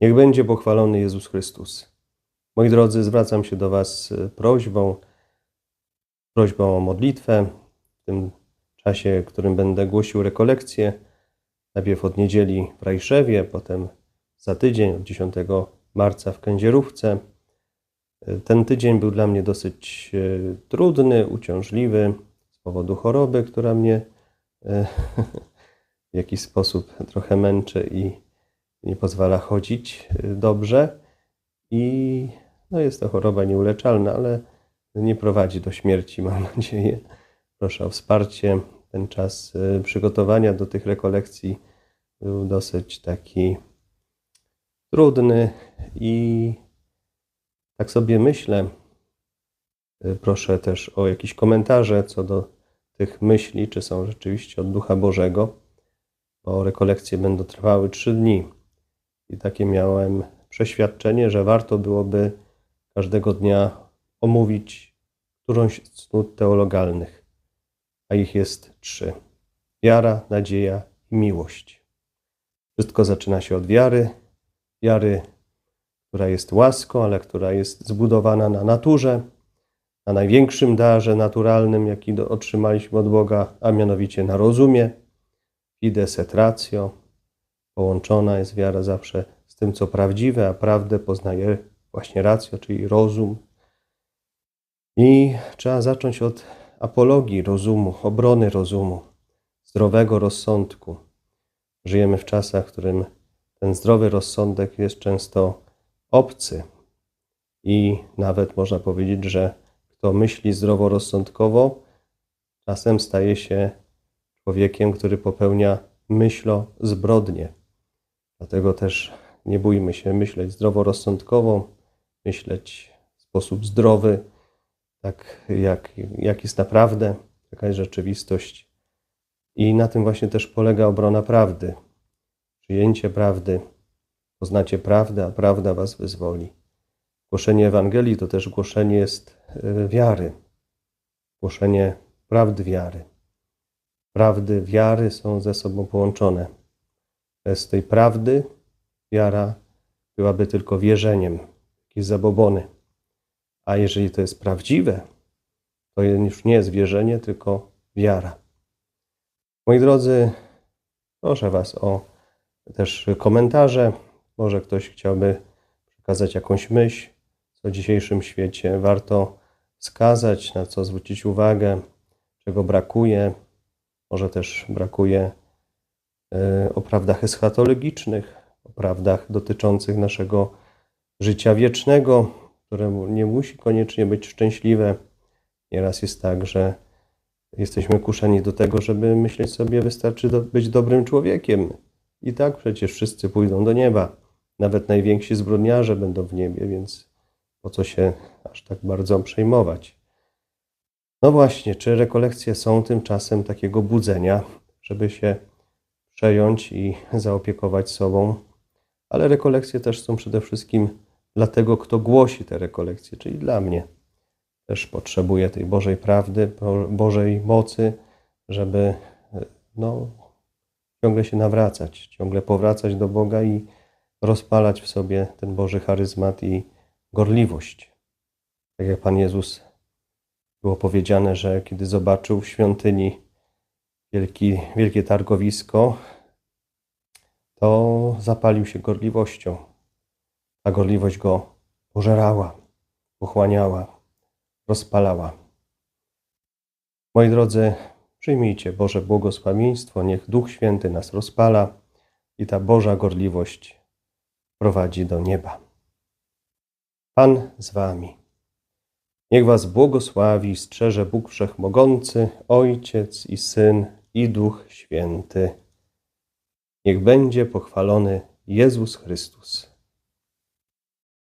Niech będzie pochwalony Jezus Chrystus. Moi drodzy, zwracam się do Was z prośbą, prośbą o modlitwę w tym czasie, w którym będę głosił rekolekcję. Najpierw od niedzieli w Rajszewie, potem za tydzień, od 10 marca w Kędzierówce. Ten tydzień był dla mnie dosyć e, trudny, uciążliwy z powodu choroby, która mnie e, w jakiś sposób trochę męczy i nie pozwala chodzić e, dobrze. I no jest to choroba nieuleczalna, ale nie prowadzi do śmierci, mam nadzieję. Proszę o wsparcie. Ten czas przygotowania do tych rekolekcji był dosyć taki trudny i tak sobie myślę. Proszę też o jakieś komentarze co do tych myśli, czy są rzeczywiście od Ducha Bożego, bo rekolekcje będą trwały trzy dni. I takie miałem przeświadczenie, że warto byłoby każdego dnia omówić którąś z nut teologalnych, a ich jest trzy: wiara, nadzieja i miłość. Wszystko zaczyna się od wiary, wiary, która jest łaską, ale która jest zbudowana na naturze, na największym darze naturalnym, jaki otrzymaliśmy od Boga, a mianowicie na rozumie. Fides et ratio. Połączona jest wiara zawsze z tym, co prawdziwe, a prawdę poznaje właśnie racjo, czyli rozum. I trzeba zacząć od apologii rozumu, obrony rozumu, zdrowego rozsądku. Żyjemy w czasach, w którym ten zdrowy rozsądek jest często obcy i nawet można powiedzieć, że kto myśli zdroworozsądkowo, czasem staje się człowiekiem, który popełnia myślo zbrodnie. Dlatego też nie bójmy się myśleć zdroworozsądkowo, myśleć w sposób zdrowy, tak jak, jak jest naprawdę, jaka jest rzeczywistość. I na tym właśnie też polega obrona prawdy przyjęcie prawdy. Poznacie prawdę, a prawda was wyzwoli. Głoszenie Ewangelii to też głoszenie jest e, wiary. Głoszenie prawdy wiary. Prawdy wiary są ze sobą połączone. Bez tej prawdy wiara byłaby tylko wierzeniem, jakieś zabobony. A jeżeli to jest prawdziwe, to już nie jest wierzenie, tylko wiara. Moi drodzy, proszę Was o też komentarze. Może ktoś chciałby przekazać jakąś myśl, co w dzisiejszym świecie warto wskazać, na co zwrócić uwagę, czego brakuje. Może też brakuje o prawdach eschatologicznych, o prawdach dotyczących naszego życia wiecznego, które nie musi koniecznie być szczęśliwe. Nieraz jest tak, że jesteśmy kuszeni do tego, żeby myśleć sobie, wystarczy być dobrym człowiekiem. I tak przecież wszyscy pójdą do nieba. Nawet najwięksi zbrodniarze będą w niebie, więc po co się aż tak bardzo przejmować? No właśnie, czy rekolekcje są tymczasem takiego budzenia, żeby się przejąć i zaopiekować sobą? Ale rekolekcje też są przede wszystkim dla tego, kto głosi te rekolekcje, czyli dla mnie. Też potrzebuję tej Bożej prawdy, Bożej mocy, żeby no, ciągle się nawracać, ciągle powracać do Boga i rozpalać w sobie ten Boży charyzmat i gorliwość. Tak jak Pan Jezus było powiedziane, że kiedy zobaczył w świątyni wielki, wielkie targowisko, to zapalił się gorliwością. Ta gorliwość go pożerała, pochłaniała, rozpalała. Moi drodzy, Przyjmijcie Boże błogosławieństwo, niech Duch Święty nas rozpala i ta Boża gorliwość prowadzi do nieba. Pan z Wami. Niech Was błogosławi i strzeże Bóg Wszechmogący, Ojciec i Syn i Duch Święty. Niech będzie pochwalony Jezus Chrystus.